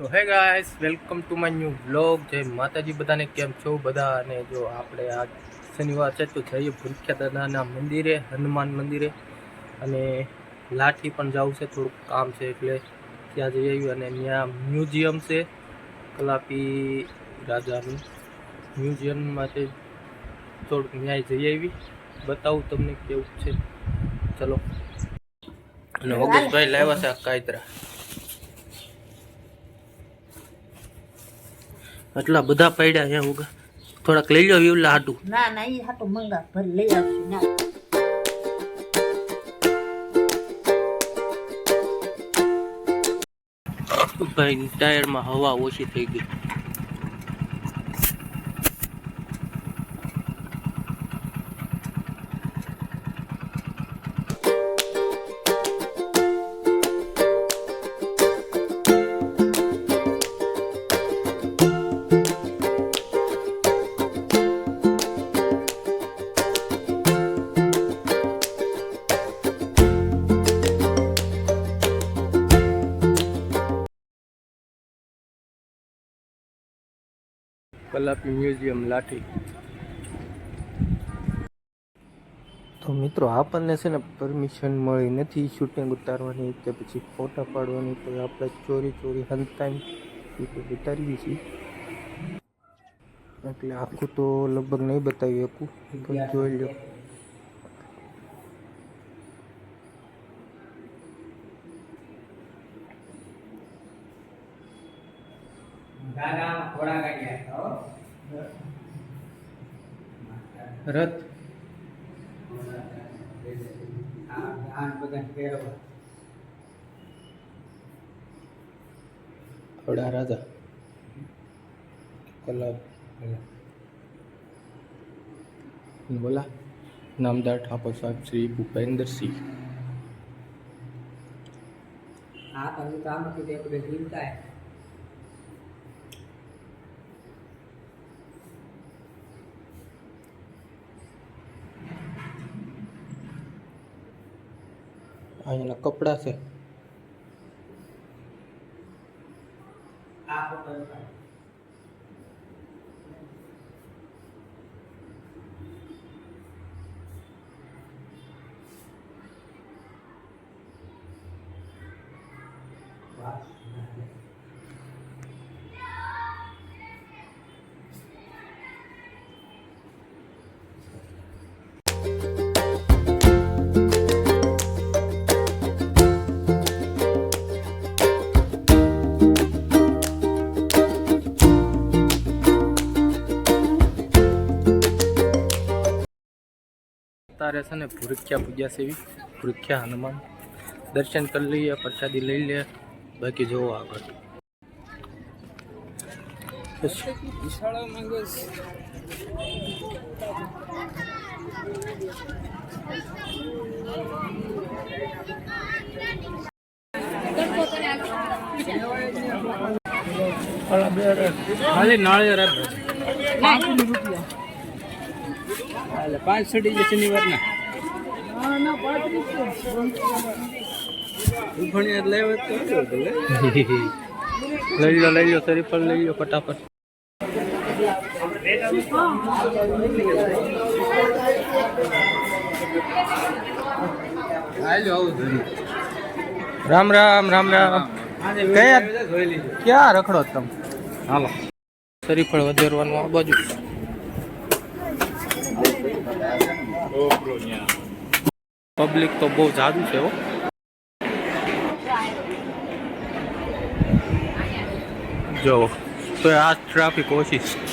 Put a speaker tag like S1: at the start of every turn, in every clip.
S1: તો hey guys welcome to my new vlog જય માતાજી, બધાને કેમ છો? બધા અને જો આપણે આ શનિવાર છે તો જઈએ ભૂરખ્યા દાદાના મંદિરે, હનુમાન મંદિરે. અને લાઠી પણ જવું છે, થોડુંક કામ છે એટલે ત્યાં જઈ આવ્યું અને ત્યાં મ્યુઝિયમ છે, કલાપી રાજાનું. મ્યુઝિયમમાં છે થોડુંક ન્યાય જઈ આવી. બતાવું તમને કેવું છે. ચલો. અને ઓગસ્ટભાઈ લાવ્યા છે આ આટલા બધા પડ્યા છે ઉગા. થોડાક લઈ લો એવું હાટું.
S2: ના ના એ હાટો મંગા ભર લઈ આવશું ના.
S1: ભાઈ ટાયરમાં હવા ઓછી થઈ ગઈ. કલાપી મ્યુઝિયમ લાઠી. તો મિત્રો આપણને છે ને પરમિશન મળી નથી શૂટિંગ ઉતારવાની કે પછી ફોટા પાડવાની તો આપણે ચોરી ચોરી હંતાઈ ઉતારીએ છીએ. એટલે આખું તો લગભગ નહીં બતાવી શકું પણ જોઈ લો. રથ. થોડા રાજા કલા બોલા. નામદાર ઠાકોર સાહેબ શ્રી ભૂપેન્દ્રસિંહ
S2: હા તમે તો આમાંથી તે બધે જીવતા
S1: અહીંના કપડા છે
S2: આ
S1: તારે છે ને ભૂરખ્યા પૂજ્યા સેવી, ભૂરખ્યા હનુમાન. દર્શન કરી લઈએ, પ્રસાદી લઈ લે, બાકી જોવો આગળ. ખાલી નાળિયેર
S3: એટલે પાંચ સડી છે શનિવારના. ઉભણિયા લેવા તો કેવું હતું લે?
S1: લઈ લો લઈ લો શરીફળ લઈ લો ફટાફટ. રામ રામ રામ રામ. કયા? ક્યાં રખડો તમે? હાલો. શરીફળ વધેરવાનું આ બાજુ. પબ્લિક તો બહુ જાદુ છે હો. જો તો આ ટ્રાફિક ઓછી છે.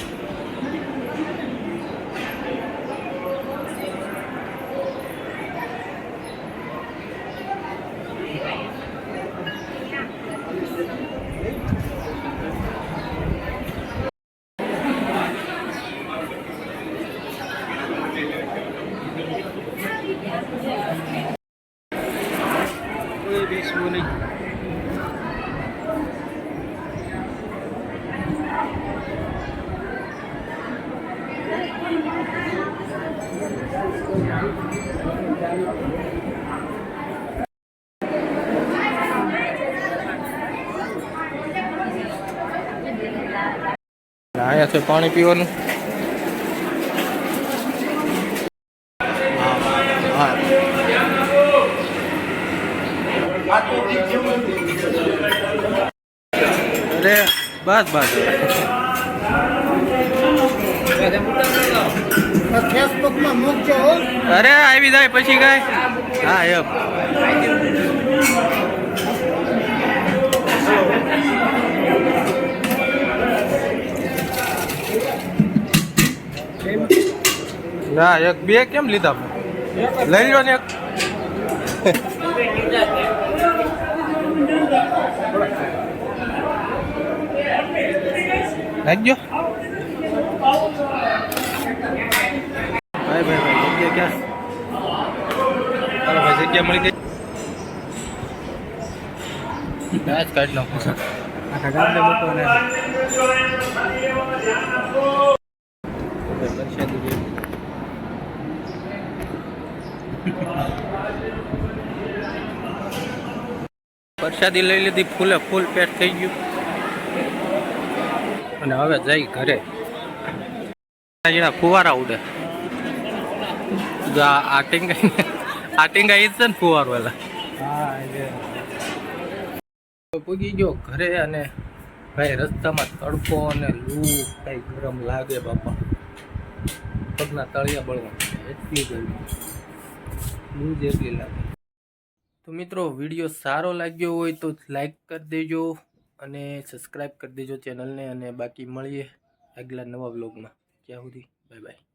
S1: અહીંયા છે પાણી પીવાનું. અરે બસ બસ.
S2: ફેસબુકમાં મૂકજો
S1: અરે, આવી જાય, પછી કઈ. હા એમ ના, એક, બે કેમ લીધા? લઈ લો ને એક. લાગજો ભાઈ ભાઈ ભાઈ જગ્યા ક્યાં? ચાલો ભાઈ જગ્યા મળી ગઈ? આજ કાઢ લો આખા ગામને મોટો ને. પ્રસાદી લઈ લીધી ફૂલે ફૂલ પેટ થઈ ગયું. અને હવે જઈ ઘરે. ફુવારા ઉડે. જો આ ટીંગાઈ આ ટીંગાઈ ઈ જ છે ને ફુવારો એલા તો પૂગી ગયો ઘરે અને ભાઈ રસ્તામાં તડકો અને લૂ કઈ ગરમ લાગે બાપા પગના તળિયા બળવા એટલી ગરમી લૂ જેટલી લાગે તો મિત્રો વીડિયો સારો લાગ્યો હોય તો લાઈક કરી દેજો અને સબસ્ક્રાઈબ કરી દેજો ચેનલને અને બાકી મળીએ આગલા નવા વ્લોગમાં ત્યાં સુધી બાય બાય